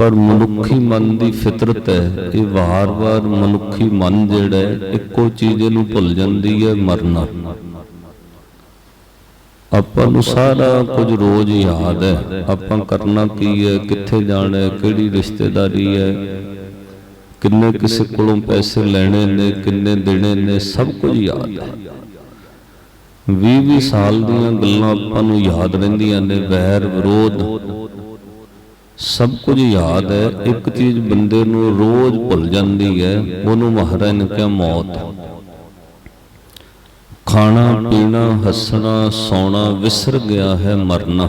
ਪਰ ਮਨੁੱਖੀ ਮਨ ਦੀ ਫਿਤਰਤ ਹੈ। ਇਹ ਵਾਰ-ਵਾਰ ਮਨੁੱਖੀ ਮਨ ਜਿਹੜਾ ਹੈ, ਇੱਕੋ ਚੀਜ਼ ਨੂੰ ਭੁੱਲ ਜਾਂਦੀ ਹੈ ਮਰਨਾ। ਆਪਾਂ ਨੂੰ ਸਾਰਾ ਕੁਝ ਰੋਜ਼ ਯਾਦ ਹੈ। ਆਪਾਂ ਕਰਨਾ ਕੀ ਹੈ ਕਿੱਥੇ ਜਾਣਾ ਹੈ ਕਿਹੜੀ ਰਿਸ਼ਤੇਦਾਰੀ ਹੈ ਕਿੰਨੇ ਕਿਸੇ ਕੋਲੋਂ ਪੈਸੇ ਲੈਣੇ ਨੇ ਕਿੰਨੇ ਦੇਣੇ ਨੇ ਸਭ ਕੁਝ ਯਾਦ ਹੈ। 20-20 ਸਾਲ ਦੀਆਂ ਗੱਲਾਂ ਆਪਾਂ ਨੂੰ ਯਾਦ ਰਹਿੰਦੀਆਂ ਨੇ ਵੈਰ ਵਿਰੋਧ। ਸਭ ਕੁਝ ਯਾਦ ਹੈ, ਇੱਕ ਚੀਜ਼ ਬੰਦੇ ਨੂੰ ਰੋਜ਼ ਭੁੱਲ ਜਾਂਦੀ ਹੈ, ਉਹਨੂੰ ਮਹਾਰਾਜ ਨੇ ਕਿਹਾ ਮੌਤ। ਖਾਣਾ, ਪੀਣਾ, ਹੱਸਣਾ, ਸੌਣਾ, ਵਿਸਰ ਗਿਆ ਹੈ, ਮਰਨਾ।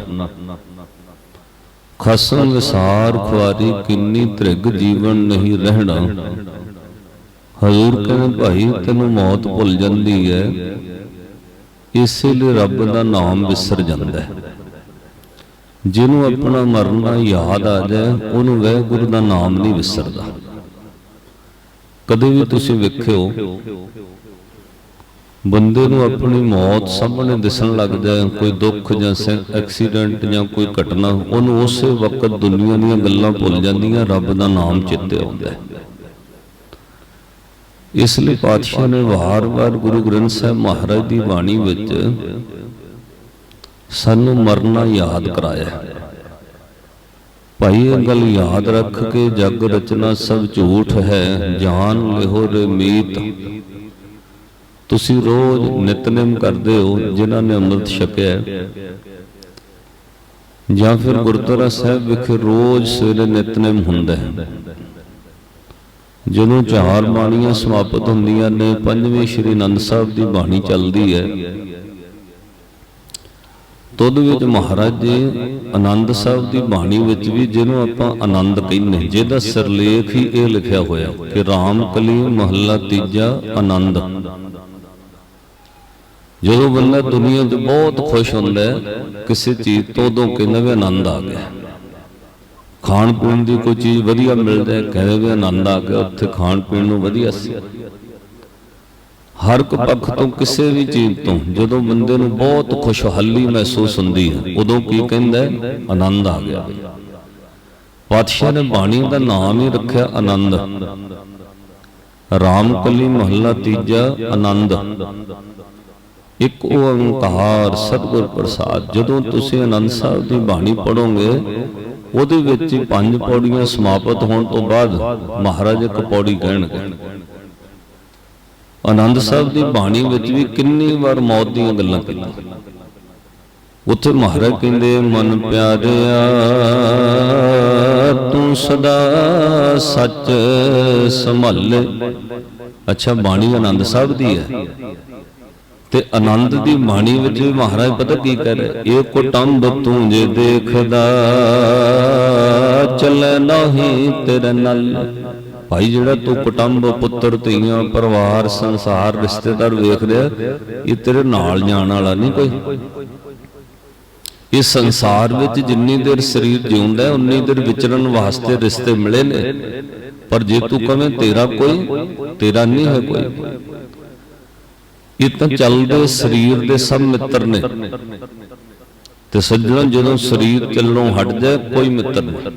ਖਸਮ, ਵਿਸਾਰ, ਖੁਆਰੀ, ਕਿੰਨੀ ਤ੍ਰਿਗ ਜੀਵਨ ਨਹੀਂ ਰਹਿਣਾ। ਹਜ਼ੂਰ ਕਹਿੰਦੇ, ਭਾਈ, ਤੈਨੂੰ ਮੌਤ ਭੁੱਲ ਜਾਂਦੀ ਹੈ। ਇਸੇ ਲਈ ਰੱਬ ਦਾ ਨਾਮ ਵਿਸਰ ਜਾਂਦਾ ਹੈ। ਜਿਹਨੂੰ ਆਪਣਾ ਮਰਨਾ ਯਾਦ ਆ ਜਾਏ, ਉਹਨੂੰ ਵਾਹਿਗੁਰੂ ਦਾ ਨਾਮ ਨਹੀਂ ਵਿਸਰਦਾ। ਕਦੇ ਵੀ ਤੁਸੀਂ ਵੇਖਿਓ, ਬੰਦੇ ਨੂੰ ਆਪਣੀ ਮੌਤ ਸਾਹਮਣੇ ਦਿਸਣ ਲੱਗ ਜਾਏ, ਕੋਈ ਦੁੱਖ ਜਾਂ ਐਕਸੀਡੈਂਟ ਜਾਂ ਕੋਈ ਘਟਨਾ, ਉਹਨੂੰ ਉਸੇ ਵਕਤ ਦੁਨੀਆ ਦੀਆਂ ਗੱਲਾਂ ਭੁੱਲ ਜਾਂਦੀਆਂ, ਰੱਬ ਦਾ ਨਾਮ ਚਿੱਤੇ ਆਉਂਦਾ ਇਸ ਲਈ ਪਾਤਸ਼ਾਹ ਨੇ ਵਾਰ-ਵਾਰ ਗੁਰੂ ਗ੍ਰੰਥ ਸਾਹਿਬ ਮਹਾਰਾਜ ਦੀ ਬਾਣੀ ਵਿੱਚ ਸਾਨੂੰ ਮਰਨਾ ਯਾਦ ਕਰਾਇਆ ਭਾਈ ਇਹ ਗੱਲ ਯਾਦ ਰੱਖ ਕੇ ਜਗ ਰਚਨਾ ਸਭ ਝੂਠ ਹੈ, ਜਾਨ ਲਿਹੋ ਰੇ ਮੀਤ। ਤੁਸੀਂ ਰੋਜ਼ ਨਿਤਨੇਮ ਕਰਦੇ ਹੋ, ਜਿਨ੍ਹਾਂ ਨੇ ਅੰਮ੍ਰਿਤ ਛਕਿਆ ਜਾਂ ਫਿਰ ਗੁਰਦੁਆਰਾ ਸਾਹਿਬ ਵਿਖੇ ਰੋਜ਼ ਸਵੇਰੇ ਨਿਤਨੇਮ ਹੁੰਦਾ ਹੈ। ਜਦੋਂ ਚਾਰ ਬਾਣੀਆਂ ਸਮਾਪਤ ਹੁੰਦੀਆਂ ਨੇ, ਪੰਜਵੇਂ ਸ਼੍ਰੀ ਅਨੰਦ ਸਾਹਿਬ ਦੀ ਬਾਣੀ ਚੱਲਦੀ ਹੈ ਤੁਧ ਵਿੱਚ ਮਹਾਰਾਜ ਜੀ, ਆਨੰਦ ਸਾਹਿਬ ਦੀ ਬਾਣੀ ਵਿੱਚ ਵੀ ਜਿਹਨੂੰ ਆਪਾਂ ਆਨੰਦ ਕਹਿੰਦੇ ਜਿਹਦਾ ਸਿਰਲੇਖ ਹੀ ਇਹ ਲਿਖਿਆ ਹੋਇਆ ਕਿ RAM ਕਲੀ ਮਹੱਲਾ ਤੀਜਾ ਆਨੰਦ। ਜਦੋਂ ਬੰਦਾ ਦੁਨੀਆ 'ਚ ਬਹੁਤ ਖੁਸ਼ ਹੁੰਦਾ ਕਿਸੇ ਚੀਜ਼ ਤੋਂ ਉਦੋਂ ਕਹਿੰਦਾ ਵੀ ਆਨੰਦ ਆ ਗਿਆ। ਖਾਣ ਪੀਣ ਦੀ ਕੋਈ ਚੀਜ਼ ਵਧੀਆ ਮਿਲ ਜਾਏ ਕਹਿੰਦੇ ਵੀ ਆਨੰਦ ਆ ਗਿਆ, ਉੱਥੇ ਖਾਣ ਪੀਣ ਨੂੰ ਵਧੀਆ ਸੀ। ਹਰ ਇੱਕ ਪੱਖ ਤੋਂ ਕਿਸੇ ਵੀ ਚੀਜ਼ ਤੋਂ ਜਦੋਂ ਬੰਦੇ ਨੂੰ ਬਹੁਤ ਖੁਸ਼ਹਾਲੀ ਮਹਿਸੂਸ ਹੁੰਦੀ ਹੈ ਉਦੋਂ ਕੀ ਕਹਿੰਦਾ? ਆਨੰਦ ਆ ਗਿਆ। ਪਾਤਸ਼ਾਹ ਨੇ ਬਾਣੀ ਦਾ ਨਾਮ ਹੀ ਰੱਖਿਆ ਆਨੰਦ। ਰਾਮਕਲੀ ਮਹੱਲਾ ਤੀਜਾ ਆਨੰਦ। ਇੱਕ ਓੰਕਾਰ ਸਤਿਗੁਰ ਪ੍ਰਸਾਦ। ਜਦੋਂ ਤੁਸੀਂ ਆਨੰਦ ਸਾਹਿਬ ਦੀ ਬਾਣੀ ਪੜੋਗੇ ਉਹਦੇ ਵਿੱਚ ਪੰਜ ਪੌੜੀਆਂ ਸਮਾਪਤ ਹੋਣ ਤੋਂ ਬਾਅਦ ਮਹਾਰਾਜ ਇੱਕ ਪੌੜੀ ਕਹਿਣਗੇ। ਆਨੰਦ ਸਾਹਿਬ ਦੀ ਬਾਣੀ ਵਿੱਚ ਵੀ ਕਿੰਨੀ ਵਾਰ ਮੌਤ ਦੀਆਂ ਗੱਲਾਂ ਕੀਤੀਆਂ ਉੱਥੇ ਮਹਾਰਾਜ ਕਹਿੰਦੇ, ਮਨ ਪਿਆਰਿਆ, ਤੂੰ ਸਦਾ ਸੱਚ ਸੰਭਾਲੇ। ਅੱਛਾ, ਬਾਣੀ ਆਨੰਦ ਸਾਹਿਬ ਦੀ ਹੈ। ਤੇ ਆਨੰਦ ਦੀ ਬਾਣੀ ਵਿੱਚ ਵੀ ਮਹਾਰਾਜ ਪਤਾ ਕੀ ਕਰ ਇਹ ਕੁਟੰਬ ਤੂੰ ਜੇ ਦੇਖਦਾ, ਚੱਲੇ ਨਹੀਂ ਤੇਰੇ ਨਾਲ। ਭਾਈ ਜਿਹੜਾ ਤੂੰ ਕੁਟੰਬ ਪੁੱਤਰ, ਧੀਆਂ, ਪਰਿਵਾਰ, ਸੰਸਾਰ, ਰਿਸ਼ਤੇਦਾਰ ਵੇਖ ਰਿਹਾ ਇਹ ਤੇਰੇ ਨਾਲ ਜਾਣ ਵਾਲਾ ਨਹੀਂ ਕੋਈ। ਇਸ ਸੰਸਾਰ ਵਿੱਚ ਜਿੰਨੀ ਦੇਰ ਸਰੀਰ ਜਿਉਂਦਾ ਹੈ ਉਨੀ ਦੇਰ ਵਿਚਰਨ ਵਾਸਤੇ ਰਿਸ਼ਤੇ ਮਿਲੇ ਨੇ। ਪਰ ਜੇ ਤੂੰ ਕਵੇਂ ਤੇਰਾ ਕੋਈ, ਤੇਰਾ ਨਹੀਂ ਹੈ ਕੋਈ। ਇਹ ਤਾਂ ਚੱਲਦੇ ਸਰੀਰ ਦੇ ਸਭ ਮਿੱਤਰ ਨੇ। ਤੇ ਸੱਜਣ, ਜਦੋਂ ਸਰੀਰ ਚੱਲਣੋਂ ਹਟ ਜਾਏ, ਕੋਈ ਮਿੱਤਰ ਨਹੀਂ।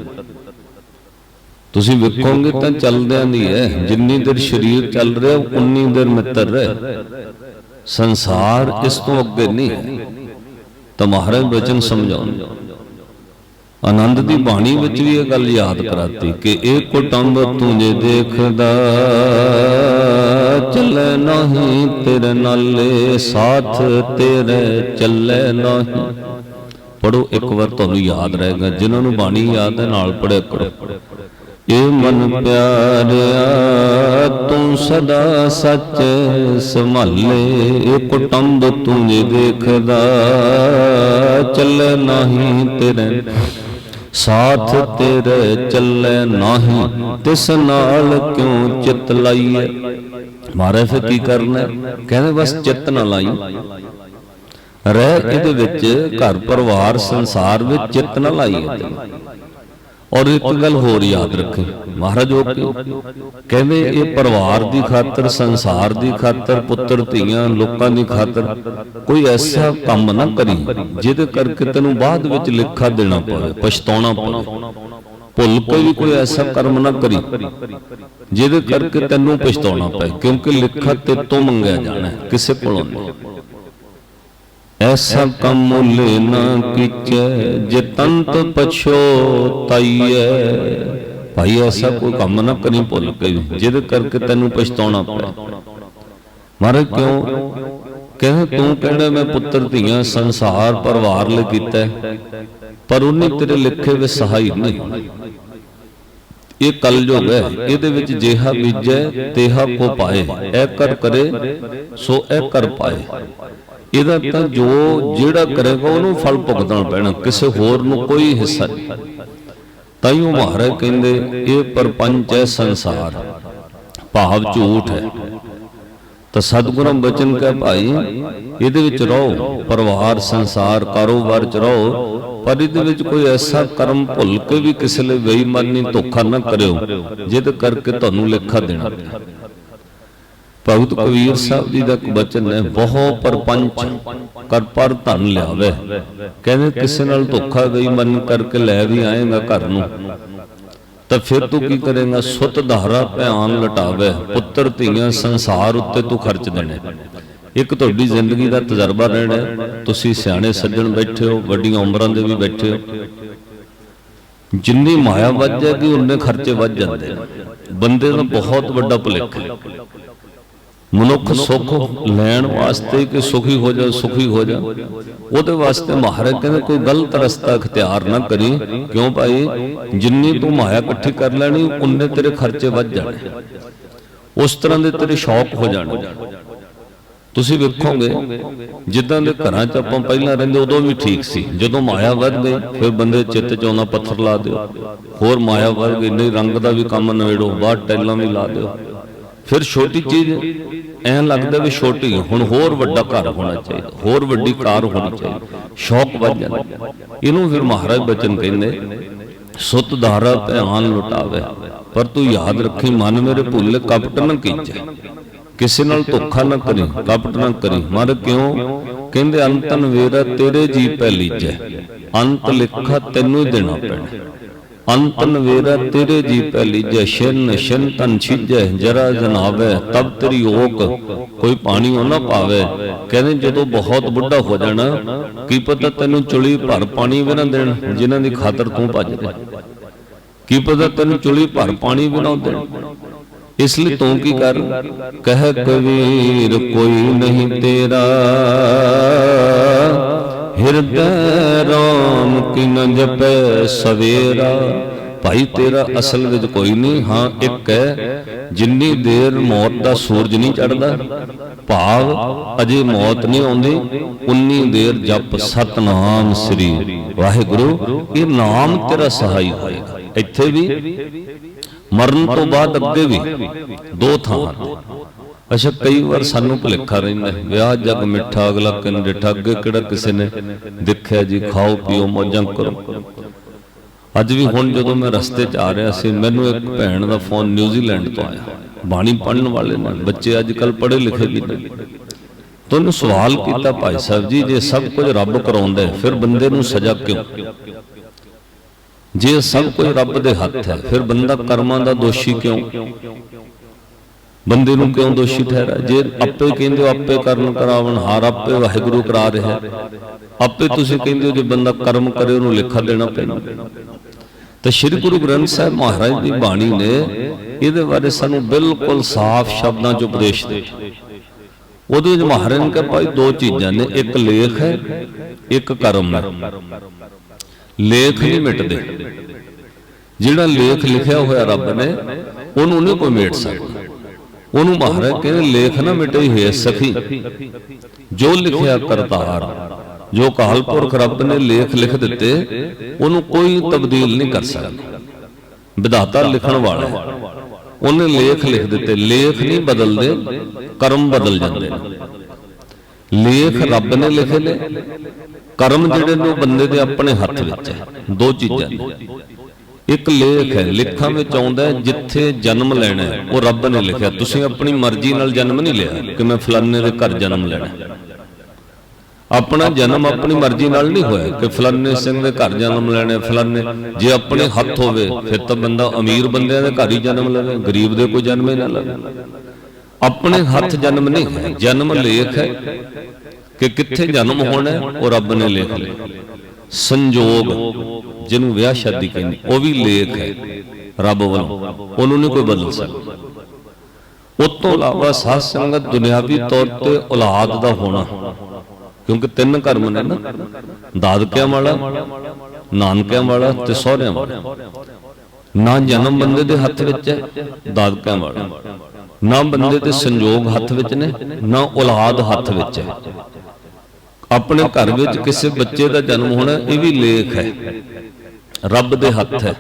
ਤੁਸੀਂ ਵੇਖੋਗੇ ਤਾਂ ਚੱਲਦਿਆਂ ਦੀ ਹੈ। ਜਿੰਨੀ ਦੇਰ ਸਰੀਰ ਚੱਲ ਰਿਹਾ ਉਨੀ ਦੇਰ ਮਿੱਤਰ ਰਹੇ ਸੰਸਾਰ ਇਸ ਤੋਂ ਅੱਗੇ ਨਹੀਂ। ਹੈ ਤਾਂ ਮਹਾਰਾਜ ਬਚਨ ਸਮਝਾਉਣ। ਆਨੰਦ ਦੀ ਬਾਣੀ ਵਿੱਚ ਵੀ ਇਹ ਗੱਲ ਯਾਦ ਕਰਾਤੀ ਕਿ ਇਹ ਕੁਟੰਬ ਤੂੰ ਜੇ ਦੇਖਦਾ ਚੱਲੇ ਨਹੀਂ ਤੇਰੇ ਨਾਲੇ ਸਾਥ ਤੇਰੇ ਚੱਲੇ ਨਹੀਂ। ਪੜੋ ਇੱਕ ਵਾਰ ਤੁਹਾਨੂੰ ਯਾਦ ਰਹੇਗਾ। ਜਿਨ੍ਹਾਂ ਨੂੰ ਬਾਣੀ ਯਾਦ ਹੈ ਨਾਲ ਪੜਿਆ ਕਰੋ। ਇਹ ਮਨ ਪਿਆਰਿਆ ਤੂੰ ਸਦਾ ਸੱਚ ਸੰਭਾਲੇ ਕੁਟੰਬ ਤੂੰ ਜੇ ਦੇਖਦਾ, ਚੱਲੇ ਨਹੀਂ ਤੇਰੇ। ਸਾਥ ਤੇਰੇ ਚੱਲੇ ਨਹੀਂ, ਤਿਸ ਨਾਲ ਕਿਉਂ ਚਿਤ ਲਾਈਏ? ਮਾਰੇ ਫਿਰ ਕੀ ਕਰਨਾ? ਕਹਿੰਦੇ ਬਸ ਚਿੱਤ ਨਾ ਲਾਈ। ਰਹਿ ਇਹਦੇ ਵਿੱਚ ਘਰ ਪਰਿਵਾਰ ਸੰਸਾਰ ਵਿੱਚ ਚਿੱਤ ਨਾ ਲਾਈਏ। ਔਰ ਇੱਕ ਗੱਲ ਹੋਰ ਯਾਦ ਰੱਖੇ। ਮਹਾਰਾਜ, ਉਹ ਕਹਿੰਦੇ ਇਹ ਪਰਿਵਾਰ ਦੀ ਖਾਤਰ, ਸੰਸਾਰ ਦੀ ਖਾਤਰ, ਪੁੱਤਰ ਧੀਆਂ ਲੋਕਾਂ ਦੀ ਖਾਤਰ ਕੋਈ ਐਸਾ ਕੰਮ ਨਾ ਕਰੀ, ਜਿਹਦੇ ਕਰਕੇ ਤੈਨੂੰ ਬਾਅਦ ਵਿੱਚ ਲਿਖਾ ਦੇਣਾ ਪਵੇ, ਪਛਤਾਉਣਾ ਪਵੇ। ਭੁੱਲ ਕੇ ਵੀ ਕੋਈ ਐਸਾ ਕਰਮ ਨਾ ਕਰੀ, ਜਿਹਦੇ ਕਰਕੇ ਤੈਨੂੰ ਪਛਤਾਉਣਾ ਪਏ, ਕਿਉਂਕਿ ਲਿਖਾ ਤੇ ਤੋਂ ਮੰਗਿਆ ਜਾਣਾ ਕਿਸੇ ਕੋਲੋਂ ਨਹੀਂ। ਐਸਾ ਕੰਮ ਮੁੱਲੇ ਨਾ ਕੀਚੈ ਜੇ ਤੰਤ ਪਛੋਤਾਈਐ ਭਾਈ ਐਸਾ ਕੋਈ ਕੰਮ ਨਾ ਕਰੀ ਭੁੱਲ ਕੇ ਵੀ, ਕਰਕੇ ਤੈਨੂੰ ਪਛਤਾਉਣਾ ਪਏ ਮਹਾਰਾਜ ਕਿਉਂ? ਕਹਿੰਦੇ ਤੂੰ ਕਹਿੰਦਾ ਮੈਂ ਪੁੱਤਰ ਧੀਆਂ ਸੰਸਾਰ ਪਰਿਵਾਰ ਲਈ ਕੀਤਾ ਪਰ ਉਹਨੇ ਤੇਰੇ ਲਿਖੇ ਵਿੱਚ ਸਹਾਈ ਨਹੀਂ ਇਹ ਕਲਯੁਗ ਹੈ ਇਹਦੇ ਵਿੱਚ ਜੇਹਾ ਬੀਜੈ ਤੇਹਾ ਕੋ ਪਾਏ। ਐ ਕਰ ਕਰੇ ਸੋ ਐ ਕਰ ਪਾਏ। ਇਹਦਾ ਤਾਂ ਜੋ ਜਿਹੜਾ ਕਰੇਗਾ ਉਹਨੂੰ ਫਲ ਭੁਗਤਣਾ ਪੈਣਾ ਕਿਸੇ ਹੋਰ ਨੂੰ ਕੋਈ ਹਿੱਸਾ ਨਹੀਂ। ਤਾਈਓ ਮਹਾਰਾਜ ਕਹਿੰਦੇ ਇਹ ਪਰਪੰਚ ਹੈ ਸੰਸਾਰ। ਭਾਵ ਝੂਠ ਹੈ। ਤਾਂ ਸਤਿਗੁਰਾਂ ਬਚਨ ਕਹੇ ਭਾਈ ਇਹਦੇ ਵਿੱਚ ਰਹੋ। ਪਰਿਵਾਰ ਸੰਸਾਰ ਕਾਰੋਬਾਰ ਚ ਰਹੋ। ਪਰ ਇਹਦੇ ਵਿੱਚ ਕੋਈ ਐਸਾ ਕਰਮ ਭੁੱਲ ਕੇ ਵੀ ਕਿਸੇ ਲਈ ਬੇਈਮਾਨੀ ਧੋਖਾ ਨਾ ਕਰਿਓ। ਜਿਹਦੇ ਕਰਕੇ ਤੁਹਾਨੂੰ ਲੇਖਾ ਦੇਣਾ। ਪਏ ਭਗਤ ਕਬੀਰ ਸਾਹਿਬ ਜੀ ਦਾ ਇੱਕ ਬਚਨ ਹੈ ਬਹੁ ਪਰਪੰਚ ਕਰ ਪਰ ਧਨ ਲਿਆਵੇ। ਕਹਿੰਦੇ ਕਿਸੇ ਨਾਲ ਧੋਖਾ ਬੇਈਮਾਨੀ ਕਰਕੇ ਲੈ ਵੀ ਆਏਗਾ ਘਰ ਨੂੰ। ਤਾਂ ਫਿਰ ਤੂੰ ਕੀ ਕਰੇਗਾ? ਸੁੱਤ ਧਾਰਾ ਭਿਆਨ ਲਟਾਵੇ ਪੁੱਤਰ ਧੀਆਂ ਸੰਸਾਰ ਉੱਤੇ ਤੂੰ ਖਰਚ ਦੇਣੇ। ਇੱਕ ਤੁਹਾਡੀ ਜ਼ਿੰਦਗੀ ਦਾ ਤਜਰਬਾ ਰਹਿਣਾ। ਤੁਸੀਂ ਸਿਆਣੇ ਸੱਜਣ ਬੈਠੇ ਹੋ ਵੱਡੀਆਂ ਉਮਰਾਂ ਦੇ ਵੀ ਬੈਠੇ ਹੋ। ਜਿੰਨੀ ਮਾਇਆ ਵੱਧ ਜਾਏਗੀ ਉਨੇ ਖਰਚੇ ਵੱਧ ਜਾਂਦੇ ਬੰਦੇ ਦਾ ਬਹੁਤ ਵੱਡਾ ਭੁਲੇਖਾ ਹੈ। ਮਨੁੱਖ ਸੁੱਖ ਲੈਣ ਵਾਸਤੇ ਕਿ ਸੁਖੀ ਹੋ ਜਾ, ਸੁਖੀ ਹੋ ਜਾ। ਉਹਦੇ ਵਾਸਤੇ ਮਹਾਰਾਜ ਕਹਿੰਦੇ ਕੋਈ ਗਲਤ ਰਸਤਾ ਅਖਤਿਆਰ ਨਾ ਕਰੀ। ਕਿਉਂ ਭਾਈ? ਜਿੰਨੀ ਤੂੰ ਮਾਇਆ ਇਕੱਠੀ ਕਰ ਲੈਣੀ, ਉਨੇ ਤੇਰੇ ਖਰਚੇ ਵੱਧ ਜਾਣੇ। ਉਸ ਤਰ੍ਹਾਂ ਦੇ ਤੇਰੇ ਸ਼ੌਕ ਹੋ ਜਾਣੇ। ਤੁਸੀਂ ਵੇਖੋਗੇ, ਜਿੱਦਾਂ ਦੇ ਘਰਾਂ 'ਚ ਆਪਾਂ ਪਹਿਲਾਂ ਰਹਿੰਦੇ, ਉਦੋਂ ਵੀ ਠੀਕ ਸੀ। ਜਦੋਂ ਮਾਇਆ ਵੱਧ ਗਈ, ਫਿਰ ਬੰਦੇ ਚਿੱਤ 'ਚ ਆਉਣਾ ਪੱਥਰ ਲਾ ਦਿਓ। ਹੋਰ ਮਾਇਆ ਵੱਧ ਗਈ, ਨਹੀਂ, ਰੰਗ ਦਾ ਵੀ ਕੰਮ ਨਵੇੜੋ, ਬਾਹਰ ਟੈਲਾਂ ਵੀ ਲਾ ਦਿਓ। ਫਿਰ ਛੋਟੀ ਚੀਜ਼ ਐਂ ਲੱਗਦਾ ਵੀ ਛੋਟੀ, ਹੁਣ ਹੋਰ ਵੱਡਾ ਘਰ ਹੋਣਾ ਚਾਹੀਦਾ, ਹੋਰ ਵੱਡੀ ਕਾਰ ਹੋਣੀ ਚਾਹੀਦੀ। ਸ਼ੌਕ ਵੱਧ ਜਾਂਦਾ। ਇਹਨੂੰ ਫਿਰ ਮਹਾਰਾਜ ਬਚਨ ਕਹਿੰਦੇ, ਸੁੱਤ ਧਾਰਾ ਧਿਆਨ ਲੁਟਾਵੇ, ਪਰ ਤੂੰ ਯਾਦ ਰੱਖੀ ਮਨ ਮੇਰੇ ਭੁੱਲ ਕਪਟ ਨਾ ਕੀਜੈ। ਕਿਸੇ ਨਾਲ ਧੋਖਾ ਨਾ ਕਰੀ, ਕਪਟ ਨਾ ਕਰੀ। ਮਰ ਕਿਉਂ? ਕਹਿੰਦੇ, ਅੰਤਨ ਵੇਰਾ ਤੇਰੇ ਜੀ ਪੈ ਲੀਜੈ। ਅੰਤ ਲਿਖਾ ਤੈਨੂੰ ਹੀ ਦੇਣਾ ਪੈਣਾ। ਅੰਤਨ ਵੇਰਾ ਤੇਰੇ ਜੀ ਪੈ ਲੀਜੈ ਸ਼ਨ ਤਨ ਛਿਜੈ, ਜਰਾ ਜਨਾਵੇ, ਤਬ ਤੇਰੀ ਓਕ, ਕੋਈ ਪਾਣੀ ਉਹ ਨਾ ਪਾਵੇ। ਕਹਿੰਦੇ ਜਦੋਂ ਬਹੁਤ ਬੁੱਢਾ ਹੋ ਜਾਣਾ, ਕੀ ਪਤਾ ਤੈਨੂੰ ਚੁਲੀ ਭਰ ਪਾਣੀ ਵੀ ਨਾ ਦੇਣ, ਜਿਨ੍ਹਾਂ ਦੀ ਖਾਤਰ ਤੂੰ ਭੱਜਦਾ ਕੀ ਪਤਾ ਤੈਨੂੰ ਚੁਲੀ ਭਰ ਪਾਣੀ ਵੀ ਨਾ ਦੇਣ। ਇਸ ਲਈ ਤੂੰ ਕੀ ਕਰ? ਕਹਿ ਕਬੀਰ, ਕੋਈ ਨਹੀਂ ਤੇਰਾ। ਹਿਰਦੈ ਰਾਮ ਕੀ ਨ ਜਪੈ ਸਵੇਰਾ। ਭਾਈ, ਤੇਰਾ ਅਸਲ ਵਿੱਚ ਕੋਈ ਨਹੀਂ, ਹਾਂ, ਇੱਕ ਹੈ। ਜਿੰਨੀ ਦੇਰ ਮੌਤ ਦਾ ਸੂਰਜ ਨਹੀਂ ਚੜਦਾ ਭਾਵ ਅਜੇ ਮੌਤ ਨਹੀਂ ਆਉਂਦੀ, ਉਨੀ ਦੇਰ ਜਪ ਸਤਨਾਮ ਸ੍ਰੀ ਵਾਹਿਗੁਰੂ। ਇਹ ਨਾਮ ਤੇਰਾ ਸਹਾਈ ਹੋਏਗਾ। ਇੱਥੇ ਵੀ ਮਰਨ ਤੋਂ ਬਾਅਦ ਅੱਗੇ ਵੀ ਦੋ ਥਾਂ ਹਨ ਅੱਛਾ ਕਈ ਵਾਰ ਸਾਨੂੰ ਭੁਲੇਖਾ ਰਹਿੰਦਾ ਵਿਆਹ ਜਗ ਮਿੱਠਾ ਅਗਲਾ ਕਿਨ ਡਿਠਾ ਅੱਗੇ ਕਿਹੜਾ ਕਿਸੇ ਨੇ ਦੇਖਿਆ ਜੀ? ਖਾਓ ਪੀਓ ਮੌਜਾਂ ਕਰੋ। ਅੱਜ ਵੀ ਹੁਣ ਜਦੋਂ ਮੈਂ ਰਸਤੇ 'ਚ ਆ ਰਿਹਾ ਸੀ ਮੈਨੂੰ ਇੱਕ ਭੈਣ ਦਾ ਫੋਨ ਨਿਊਜ਼ੀਲੈਂਡ ਤੋਂ ਆਇਆ। ਬਾਣੀ ਪੜਨ ਵਾਲੇ ਨੇ ਬੱਚੇ ਅੱਜ ਕੱਲ ਪੜ੍ਹੇ ਲਿਖੇ ਵੀ ਨੇ। ਤੁਹਾਨੂੰ ਸਵਾਲ ਕੀਤਾ ਭਾਈ ਸਾਹਿਬ ਜੀ ਜੇ ਸਭ ਕੁਝ ਰੱਬ ਕਰਾਉਂਦਾ ਹੈ, ਫਿਰ ਬੰਦੇ ਨੂੰ ਸਜ਼ਾ ਕਿਉਂ? ਜੇ ਸਭ ਕੁਝ ਰੱਬ ਦੇ ਹੱਥ ਹੈ ਫਿਰ ਬੰਦਾ ਕਰਮਾਂ ਦਾ ਦੋਸ਼ੀ ਕਿਉਂ? ਬੰਦੇ ਨੂੰ ਕਿਉਂ ਦੋਸ਼ੀ ਠਹਿਰਾ? ਜੇ ਆਪੇ ਕਹਿੰਦੇ ਹੋ, ਆਪੇ ਕਰਨ ਕਰਾਵਣ, ਹਾਰ ਆਪੇ ਵਾਹਿਗੁਰੂ ਕਰਾ ਰਿਹਾ। ਆਪੇ ਤੁਸੀਂ ਕਹਿੰਦੇ ਹੋ, ਜੇ ਬੰਦਾ ਕਰਮ ਕਰੇ, ਉਹਨੂੰ ਲੇਖਾ ਦੇਣਾ ਪੈਣਾ। ਤਾਂ ਸ੍ਰੀ ਗੁਰੂ ਗ੍ਰੰਥ ਸਾਹਿਬ ਮਹਾਰਾਜ ਦੀ ਬਾਣੀ ਨੇ ਇਹਦੇ ਬਾਰੇ ਸਾਨੂੰ ਬਿਲਕੁਲ ਸਾਫ਼ ਸ਼ਬਦਾਂ 'ਚ ਉਪਦੇਸ਼ ਦਿੱਤਾ। ਉਹਦੇ ਵਿੱਚ ਮਹਾਰਾਜ ਨੇ ਕਿਹਾ, ਭਾਈ ਦੋ ਚੀਜ਼ਾਂ ਨੇ, ਇੱਕ ਲੇਖ ਹੈ, ਇੱਕ ਕਰਮ ਹੈ। ਲੇਖ ਨਹੀਂ ਮਿਟਦੇ। ਜਿਹੜਾ ਲੇਖ ਲਿਖਿਆ ਹੋਇਆ ਰੱਬ ਨੇ, ਉਹਨੂੰ ਨਹੀਂ ਕੋਈ ਮਿਟ ਸਕਦਾ। ਉਹਨੂੰ ਮਹਾਰਾਜ ਕਹਿੰਦੇ ਲੇਖ ਨਾ ਮਿਟੇ ਹੋਏ ਸਖੀ। ਜੋ ਲਿਖਿਆ ਕਰਤਾਰ ਜੋ ਕਾਲ ਪੁਰਖ ਰੱਬ ਨੇ ਲੇਖ ਲਿਖ ਦਿੱਤੇ ਉਹਨੂੰ ਕੋਈ ਤਬਦੀਲ ਨਹੀਂ ਕਰ ਸਕਦਾ। ਵਿਧਾਤਾ ਲਿਖਣ ਵਾਲਾ ਉਹਨੇ ਲੇਖ ਲਿਖ ਦਿੱਤੇ ਲੇਖ ਨਹੀਂ ਬਦਲਦੇ ਕਰਮ ਬਦਲ ਜਾਂਦੇ ਨੇ। ਲੇਖ ਰੱਬ ਨੇ ਲਿਖੇ ਨੇ ਕਰਮ ਜਿਹੜੇ ਨੇ ਉਹ ਬੰਦੇ ਦੇ ਆਪਣੇ ਹੱਥ ਵਿੱਚ ਹੈ ਦੋ ਚੀਜ਼ਾਂ ਨੇ। ਇੱਕ ਲੇਖ ਹੈ ਲਿਖਾਂ ਵਿੱਚ ਆਉਂਦਾ ਜਿੱਥੇ ਜਨਮ ਲੈਣਾ ਉਹ ਰੱਬ ਨੇ ਲਿਖਿਆ। ਤੁਸੀਂ ਆਪਣੀ ਮਰਜ਼ੀ ਨਾਲ ਜਨਮ ਨਹੀਂ ਲਿਆ ਕਿ ਮੈਂ ਫਲਾਣੇ ਦੇ ਘਰ ਜਨਮ ਲੈਣਾ। ਆਪਣਾ ਜਨਮ ਆਪਣੀ ਮਰਜ਼ੀ ਨਾਲ ਨਹੀਂ ਹੋਇਆ ਕਿ ਫਲਾਣੇ ਸਿੰਘ ਦੇ ਘਰ ਜਨਮ ਲੈਣਾ ਹੈ, ਫਲਾਣੇ। ਜੇ ਆਪਣੇ ਹੱਥ ਹੋਵੇ ਫਿਰ ਤਾਂ ਬੰਦਾ ਅਮੀਰ ਬੰਦਿਆਂ ਦੇ ਘਰ ਹੀ ਜਨਮ ਲਵੇ ਗਰੀਬ ਦੇ ਕੋਈ ਜਨਮ ਹੀ ਨਾ ਲਵੇ। ਆਪਣੇ ਹੱਥ ਜਨਮ ਨਹੀਂ ਹੈ ਜਨਮ ਲੇਖ ਹੈ ਕਿ ਕਿੱਥੇ ਜਨਮ ਹੋਣਾ ਉਹ ਰੱਬ ਨੇ ਲਿਖ ਲਿਆ। ਸੰਜੋਗ ਜਿਹਨੂੰ ਵਿਆਹ ਸ਼ਾਦੀ ਕਹਿੰਦੇ ਉਹ ਵੀ ਲੇਖ ਹੈ ਰੱਬ ਵੱਲੋਂ। ਉਹਨੂੰ ਨਹੀਂ ਕੋਈ ਬਦਲ ਸਕਦਾ। ਉਸ ਤੋਂ ਇਲਾਵਾ ਸਾਧ ਸੰਗਤ ਦੁਨਿਆਵੀ ਤੌਰ ਤੇ ਔਲਾਦ ਦਾ ਹੋਣਾ। ਕਿਉਂਕਿ ਤਿੰਨ ਕਰਮ ਨੇ ਨਾ ਦਾਦਕਿਆਂ ਵਾਲਾ ਨਾਨਕਿਆਂ ਵਾਲਾ ਤੇ ਸਹੁਰਿਆਂ ਵਾਲਾ। ਨਾ ਜਨਮ ਬੰਦੇ ਦੇ ਹੱਥ ਵਿੱਚ ਹੈ ਦਾਦਕਿਆਂ ਵਾਲਾ। ਨਾ ਬੰਦੇ ਦੇ ਸੰਜੋਗ ਹੱਥ ਵਿੱਚ ਨੇ ਨਾ ਔਲਾਦ ਹੱਥ ਵਿੱਚ ਹੈ। ਆਪਣੇ ਘਰ ਵਿੱਚ ਕਿਸੇ ਬੱਚੇ ਦਾ ਜਨਮ ਹੋਣਾ ਇਹ ਵੀ ਲੇਖ ਹੈ। ਰੱਬ ਦੇ ਹੱਥ ਹੈ।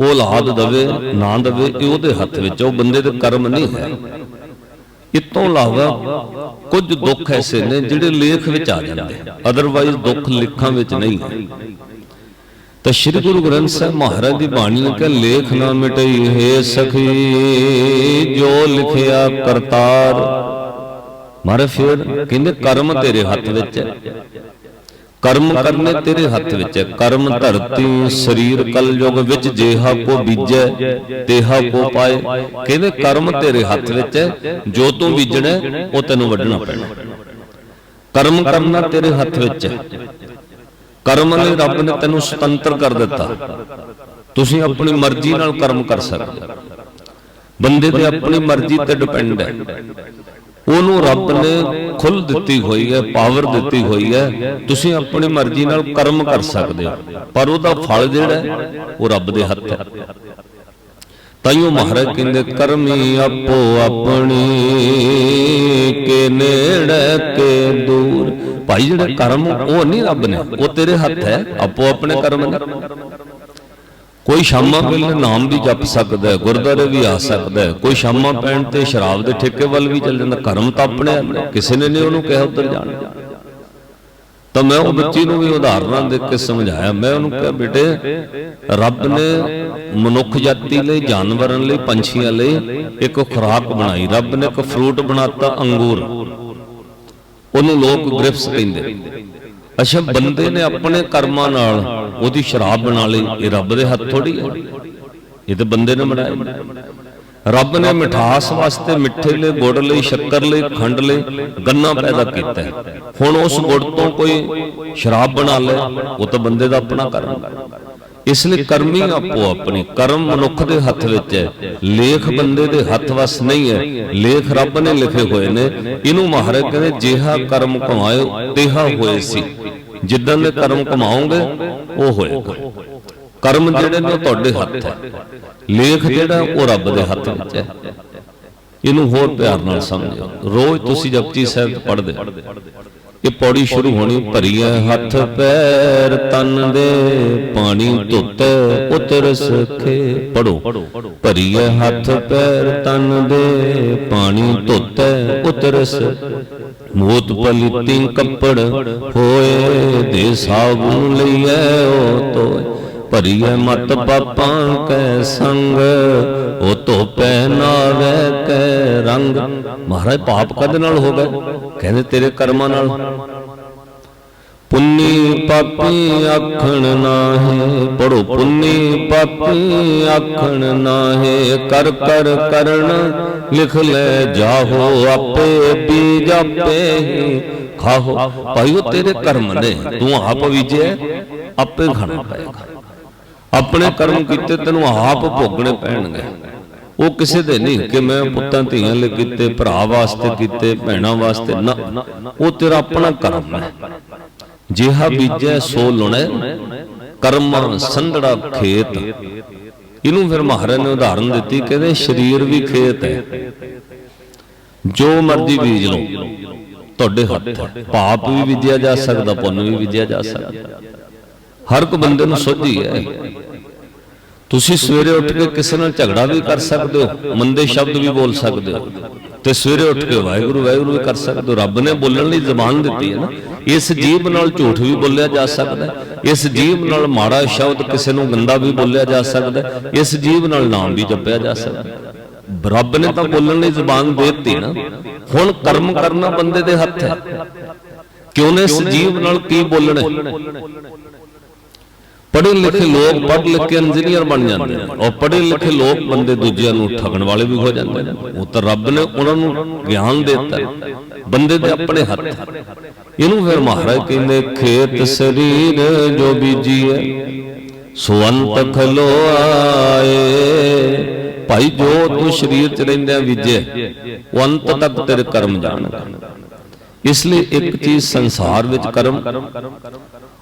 ਉਹ ਔਲਾਦ ਦਵੇ, ਨਾ ਦਵੇ, ਇਹ ਉਹਦੇ ਹੱਥ ਵਿੱਚ ਉਹ ਬੰਦੇ ਦੇ ਕਰਮ ਨਹੀਂ ਹੈ। ਇਸ ਇਲਾਵਾ ਕੁਝ ਦੁੱਖ ਐਸੇ ਨੇ ਜਿਹੜੇ ਲੇਖ ਵਿੱਚ ਆ ਜਾਂਦੇ ਅਦਰਵਾਈਜ਼ ਦੁੱਖ ਲਿਖਾਂ ਵਿੱਚ ਨਹੀਂ ਤਾਂ ਸ੍ਰੀ ਗੁਰੂ ਗ੍ਰੰਥ ਸਾਹਿਬ ਮਹਾਰਾਜ ਦੀ ਬਾਣੀ ਨੇ ਕਿਹਾ, ਲੇਖ ਨਾ ਮਿਟਈ ਹੈ ਸਖੀ, ਜੋ ਲਿਖਿਆ ਕਰਤਾਰ। ਮਾਰੇ ਫਿਰ, ਕਹਿੰਦੇ ਕਰਮ ਤੇਰੇ ਹੱਥ ਵਿੱਚ ਹੈ। ਕਰਮ ਕਰਨੇ ਤੇਰੇ ਹੱਥ ਵਿੱਚ ਹੈ ਕਰਮ ਧਰਤੀ ਸਰੀਰ ਕਲਯੁਗ ਵਿੱਚ ਜੇਹਾ ਕੋ ਬੀਜੈ ਤੇਹਾ ਕੋ ਪਾਏ। ਕਹਿੰਦੇ ਕਰਮ ਤੇਰੇ ਹੱਥ ਵਿੱਚ ਹੈ? ਜੋ ਤੂੰ ਬੀਜਣਾ ਉਹ ਤੈਨੂੰ ਵੱਢਣਾ ਪੈਣਾ। ਕਰਮ ਕਰਨਾ ਤੇਰੇ ਹੱਥ ਵਿੱਚ ਹੈ। ਕਰਮ ਲਈ ਰੱਬ ਨੇ ਤੈਨੂੰ ਸੁਤੰਤਰ ਕਰ ਦਿੱਤਾ। ਤੁਸੀਂ ਆਪਣੀ ਮਰਜ਼ੀ ਨਾਲ ਕਰਮ ਕਰ ਸਕਦੇ ਹੋ। ਬੰਦੇ ਤੇ ਆਪਣੀ ਮਰਜ਼ੀ ਤੇ ਡਿਪੈਂਡ ਹੈ। ਉਹਨੂੰ ਰੱਬ ਨੇ ਖੁੱਲ ਦਿੱਤੀ ਹੋਈ ਹੈ ਪਾਵਰ ਦਿੱਤੀ ਹੋਈ ਹੈ ਤੁਸੀਂ ਆਪਣੀ ਮਰਜ਼ੀ ਨਾਲ ਕਰਮ ਕਰ ਸਕਦੇ ਹੋ ਪਰ ਉਹਦਾ ਫਲ ਜਿਹੜਾ ਹੈ, ਉਹ ਰੱਬ ਦੇ ਹੱਥ ਹੈ। ਤਾਈਓ ਮਹਾਰਾਜ ਕਹਿੰਦੇ ਕਰਮੀ ਆਪੋ ਆਪਣੀ ਕੇ ਨੇੜੇ ਕੇ ਦੂਰ। ਭਾਈ ਜਿਹੜੇ ਕਰਮ ਉਹ ਨਹੀਂ ਰੱਬ ਨੇ ਉਹ ਤੇਰੇ ਹੱਥ ਹੈ ਆਪੋ ਆਪਣੇ ਕਰਮ ਨੇ। ਕੋਈ ਸ਼ਾਮਾਂ ਵੇਲੇ ਨਾਮ ਵੀ ਜਪ ਸਕਦਾ ਹੈ ਗੁਰਦਾਰੇ ਵੀ ਆ ਸਕਦਾ ਹੈ। ਕੋਈ ਸ਼ਾਮਾਂ ਪੈਣ ਤੇ ਸ਼ਰਾਬ ਦੇ ਠੇਕੇ ਵੱਲ ਵੀ ਚੱਲ ਜਾਂਦਾ ਕਰਮ ਤਾਂ ਆਪਣੇ ਕਿਸੇ ਨੇ ਨਹੀਂ ਉਹਨੂੰ ਕਿਹਾ ਉੱਧਰ ਜਾਣ। ਤਾਂ ਮੈਂ ਉਹ ਬੱਚੀ ਨੂੰ ਵੀ ਉਦਾਹਰਨਾਂ ਦੇ ਕੇ ਸਮਝਾਇਆ। ਮੈਂ ਉਹਨੂੰ ਕਿਹਾ ਬੇਟੇ ਰੱਬ ਨੇ ਮਨੁੱਖ ਜਾਤੀ ਲਈ ਜਾਨਵਰਾਂ ਲਈ ਪੰਛੀਆਂ ਲਈ ਇੱਕ ਖੁਰਾਕ ਬਣਾਈ। ਰੱਬ ਨੇ ਇੱਕ ਫਰੂਟ ਬਣਾਤਾ ਅੰਗੂਰ। ਉਹਨੂੰ ਲੋਕ ਗ੍ਰਿਪਸ ਕਹਿੰਦੇ ਅੱਛਾ, ਬੰਦੇ ਨੇ ਆਪਣੇ ਕਰਮਾਂ ਨਾਲ ਉਹਦੀ ਸ਼ਰਾਬ ਬਣਾ ਲਈ। ਇਹ ਰੱਬ ਦੇ ਹੱਥ ਥੋੜੀ ਹੈ ਇਹ ਤਾਂ ਬੰਦੇ ਨੇ ਬਣਾਇਆ। ਰੱਬ ਨੇ ਮਿਠਾਸ ਵਾਸਤੇ ਮਿੱਠੇ ਲਈ, ਗੁੜ ਲਈ, ਸ਼ੱਕਰ ਲਈ, ਖੰਡ ਲਈ ਗੰਨਾ ਪੈਦਾ ਕੀਤਾ। ਹੁਣ ਉਸ ਗੁੜ ਤੋਂ ਕੋਈ ਸ਼ਰਾਬ ਬਣਾ ਲੈ, ਉਹ ਤਾਂ ਬੰਦੇ ਦਾ ਆਪਣਾ ਕਰਮ ਇਸ ਲਈ ਕਰਮੀ ਆਪੋ ਆਪਣੀ। ਕਰਮ ਮਨੁੱਖ ਦੇ ਹੱਥ ਵਿੱਚ ਹੈ। ਲੇਖ ਬੰਦੇ ਦੇ ਹੱਥ ਵਸ ਨਹੀਂ ਹੈ। ਲੇਖ ਰੱਬ ਨੇ ਲਿਖੇ ਹੋਏ ਨੇ। ਇਹਨੂੰ ਮਹਾਰਾਜ ਕਹਿੰਦੇ, ਜਿਹਾ ਕਰਮ ਕਮਾਇਓ, ਤੇਹਾ ਹੋਏ ਸੀ। ਜਿੱਦਾਂ ਦੇ ਕਰਮ ਕਮਾਓਗੇ, ਉਹ ਹੋਏਗਾ ਕਰਮ ਜਿਹੜੇ ਨੇ ਉਹ ਤੁਹਾਡੇ ਹੱਥ ਹੈ। ਲੇਖ ਜਿਹੜਾ, ਉਹ ਰੱਬ ਦੇ ਹੱਥ ਵਿੱਚ ਹੈ। ਇਹਨੂੰ ਹੋਰ ਪਿਆਰ ਨਾਲ ਸਮਝੋ ਰੋਜ਼ ਤੁਸੀਂ ਜਪਜੀ ਸਾਹਿਬ ਪੜ੍ਹਦੇ ਇਹ ਪੌੜੀ ਸ਼ੁਰੂ ਹੋਣੀ ਭਰੀਏ ਹੱਥ ਪੈਰ, ਤਨ ਦੇ ਪਾਣੀ ਧੁੱਤੇ ਉਤਰ ਸਖੇ। ਪੜੋ ਭਰੀਏ ਹੱਥ ਪੈਰ, ਤਨ ਦੇ ਪਾਣੀ ਧੁੱਤੇ ਉਤਰ ਸ ਮੋਤ ਪਲਿਤੀ ਕੱਪੜ ਹੋਏ ਦੇ ਸਾਬੂਨ ਲਈਐ ਉਹ ਤੋਏ। ਭਰੀਏ ਮਤ ਪਾਪਾਂ ਕੈ ਸੰਗ, ਉਹ ਧੋਪੈ ਨਾਵੇ ਕੈ ਰੰਗ। ਮਹਾਰਾਜ, ਪਾਪ ਕਦ ਨਾਲ ਹੋ ਗਏ? ਕਹਿੰਦੇ ਤੇਰੇ ਕਰਮਾਂ ਨਾਲ। ਪੁੰਨੀ ਪਾਪੀ ਆਖਣ ਨਾਹੀ ਪੜੋ ਪੁੰਨੀ ਪਾਪੀ ਆਖਣ ਨਾਹੀ, ਕਰ ਕਰ ਕਰਨ, ਲਿਖ ਲੈ ਜਾਹੋ ਆਪੇ, ਬੀਜ ਆਪੇ ਹੀ ਖਾਹੋ। ਭਾਈ, ਉਹ ਤੇਰੇ ਕਰਮ ਨੇ, ਤੂੰ ਆਪ ਬੀਜਿਆ, ਆਪੇ ਖਾਣਾ ਪਏਗਾ। ਆਪਣੇ ਕਰਮ ਕੀਤੇ ਤੈਨੂੰ ਆਪ ਭੋਗਣੇ ਪੈਣਗੇ। ਉਹ ਕਿਸੇ ਦੇ ਨਹੀਂ ਕਿ ਮੈਂ ਪੁੱਤਾਂ ਧੀਆਂ ਲਈ ਕੀਤੇ ਭਰਾ ਵਾਸਤੇ ਕੀਤੇ ਭੈਣਾਂ ਵਾਸਤੇ ਨਾ। ਉਹ ਤੇਰਾ ਆਪਣਾ ਕਰਮ ਹੈ। ਜਿਹਾ ਬੀਜੈ ਸੋ ਲੁਣੈ। ਕਰਮ ਸੰਧੜਾ ਖੇਤ। ਇਹਨੂੰ ਫਿਰ ਮਹਾਰਾਜ ਨੇ ਉਦਾਹਰਨ ਦਿੱਤੀ ਕਹਿੰਦੇ ਸਰੀਰ ਵੀ ਖੇਤ ਹੈ। ਜੋ ਮਰਜ਼ੀ ਬੀਜ ਲਓ। ਤੁਹਾਡੇ ਹੱਥ ਪਾਪ ਵੀ ਵਿਦਿਆ ਜਾ ਸਕਦਾ ਪੁੰਨ ਵੀ ਵਿਦਿਆ ਜਾ ਸਕਦਾ। ਹਰ ਇੱਕ ਬੰਦੇ ਨੂੰ ਸੋਝੀ ਹੈ ਤੁਸੀਂ ਸਵੇਰੇ ਉੱਠ ਕੇ ਕਿਸੇ ਨਾਲ ਝਗੜਾ ਵੀ ਕਰ ਸਕਦੇ ਹੋ, ਮੰਦੇ ਸ਼ਬਦ ਵੀ ਬੋਲ ਸਕਦੇ ਹੋ, ਤੇ ਸਵੇਰੇ ਉੱਠ ਕੇ ਵਾਹਿਗੁਰੂ ਵਾਹਿਗੁਰੂ ਵੀ ਕਰ ਸਕਦੇ ਹੋ ਰੱਬ ਨੇ ਬੋਲਣ ਲਈ ਜ਼ਬਾਨ ਦਿੱਤੀ ਹੈ ਨਾ, ਇਸ ਜੀਬ ਨਾਲ ਝੂਠ ਵੀ ਬੋਲਿਆ ਜਾ ਸਕਦਾ ਹੈ। ਇਸ ਜੀਬ ਨਾਲ ਮਾੜਾ ਸ਼ਬਦ ਕਿਸੇ ਨੂੰ ਗੰਦਾ ਵੀ ਬੋਲਿਆ ਜਾ ਸਕਦਾ ਹੈ। ਇਸ ਜੀਬ ਨਾਲ ਨਾਮ ਵੀ ਜਪਿਆ ਜਾ ਸਕਦਾ ਰੱਬ ਨੇ ਤਾਂ ਬੋਲਣ ਲਈ ਜ਼ਬਾਨ ਦੇ ਦਿੱਤੀ ਨਾ, ਹੁਣ ਕਰਮ ਕਰਨਾ ਬੰਦੇ ਦੇ ਹੱਥ ਹੈ ਕਿਉਂ ਨੇ ਇਸ ਜੀਵ ਨਾਲ ਕੀ ਬੋਲਣਾ ਪੜ੍ਹੇ ਲਿਖੇ ਲੋਕ ਪੜ੍ਹ ਲਿਖ ਕੇ ਇੰਜੀਨੀਅਰ ਬਣ ਜਾਂਦੇ ਨੇ ਔਰ ਪੜ੍ਹੇ ਲਿਖੇ ਲੋਕ ਬੰਦੇ ਦੂਜਿਆਂ ਨੂੰ ਠਗਣ ਵਾਲੇ ਵੀ ਹੋ ਜਾਂਦੇ ਨੇ ਉਹ ਤਾਂ ਰੱਬ ਨੇ ਉਹਨਾਂ ਨੂੰ ਗਿਆਨ ਦਿੱਤਾ। ਬੰਦੇ ਦੇ ਆਪਣੇ ਹੱਥ ਇਹਨੂੰ ਫਿਰ ਮਹਾਰਾਜ ਕਹਿੰਦੇ, ਖੇਤ ਸਰੀਰ ਜੋ ਬੀਜੀਏ ਸੋ ਖਲੋ ਆਏ ਭਾਈ, ਜੋ ਤੂੰ ਸਰੀਰ ਚ ਰਹਿੰਦਿਆਂ ਬੀਜੇ ਉਹ ਅੰਤ ਤੱਕ ਤੇਰੇ ਕਰਮ ਜਾਣਗਾ। ਇਸ ਲਈ ਇੱਕ ਚੀਜ਼ ਸੰਸਾਰ ਵਿੱਚ ਕਰਮ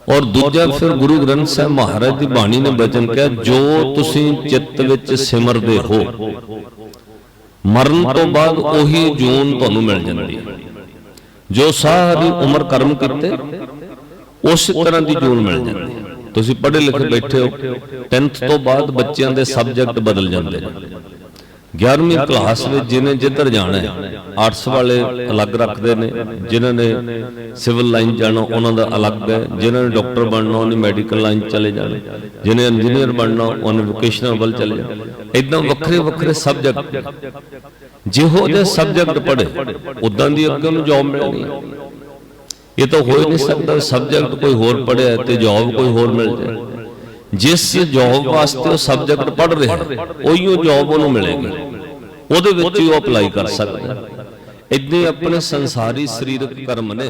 ਔਰ ਦੂਜਾ ਫਿਰ ਗੁਰੂ ਗ੍ਰੰਥ ਸਾਹਿਬ ਮਹਾਰਾਜ ਦੀ ਬਾਣੀ ਨੇ ਬਚਨ ਕਿਹਾ, ਜੋ ਤੁਸੀਂ ਚਿੱਤ ਵਿੱਚ ਸਿਮਰਦੇ ਹੋ, ਮਰਨ ਤੋਂ ਬਾਅਦ ਉਹੀ ਜੂਨ ਤੁਹਾਨੂੰ ਮਿਲ ਜਾਂਦੀ ਹੈ। ਜੋ ਸਾਰੀ ਉਮਰ ਕਰਮ ਕੀਤੇ, ਉਸ ਤਰ੍ਹਾਂ ਦੀ ਜੂਨ ਮਿਲ ਜਾਂਦੀ ਹੈ। ਤੁਸੀਂ ਪੜ੍ਹੇ ਲਿਖੇ ਬੈਠੇ ਹੋ 10th ਤੋਂ ਬਾਅਦ ਬੱਚਿਆਂ ਦੇ ਸਬਜੈਕਟ ਬਦਲ ਜਾਂਦੇ ਨੇ। 11ਵੀਂ ਕਲਾਸ ਵਿੱਚ ਜਿਹਨੇ ਜਿੱਧਰ ਜਾਣਾ ਹੈ ਆਰਟਸ ਵਾਲੇ ਅਲੱਗ ਰੱਖਦੇ ਨੇ ਜਿਨ੍ਹਾਂ ਨੇ ਸਿਵਲ ਲਾਈਨ ਜਾਣਾ ਉਹਨਾਂ ਦਾ ਅਲੱਗ ਹੈ ਜਿਨ੍ਹਾਂ ਨੇ ਡਾਕਟਰ ਬਣਨਾ ਉਹਨੇ ਮੈਡੀਕਲ ਲਾਈਨ ਚਲੇ ਜਾਣਾ ਜਿਹਨੇ ਇੰਜੀਨੀਅਰ ਬਣਨਾ ਉਹਨੇ ਵੋਕੇਸ਼ਨਲ ਵੱਲ ਚਲੇ ਜਾਣਾ। ਇਦਾਂ ਵੱਖਰੇ ਵੱਖਰੇ ਸਬਜੈਕਟ ਜਿਹੋ ਜਿਹੇ ਸਬਜੈਕਟ ਪੜ੍ਹੇ ਉਦਾਂ ਦੀ ਅੱਗੇ ਉਹਨੂੰ ਜੌਬ ਮਿਲਣੀ ਹੈ। ਇਹ ਤਾਂ ਹੋ ਹੀ ਨਹੀਂ ਸਕਦਾ ਸਬਜੈਕਟ ਕੋਈ ਹੋਰ ਪੜਿਆ ਤੇ ਜੌਬ ਕੋਈ ਹੋਰ ਮਿਲ ਜਾਏ। ਜਿਸ ਜੌਬ ਵਾਸਤੇ ਉਹ ਸਬਜੈਕਟ ਪੜ੍ਹ ਰਿਹਾ ਉਹੀ ਉਹ ਜੌਬ ਉਹਨੂੰ ਮਿਲੇਗੀ। ਉਹਦੇ ਵਿੱਚ ਹੀ ਉਹ ਅਪਲਾਈ ਕਰ ਸਕਦਾ। ਇਦਾਂ ਆਪਣੇ ਸੰਸਾਰੀ ਸਰੀਰਕ ਕਰਮ ਨੇ।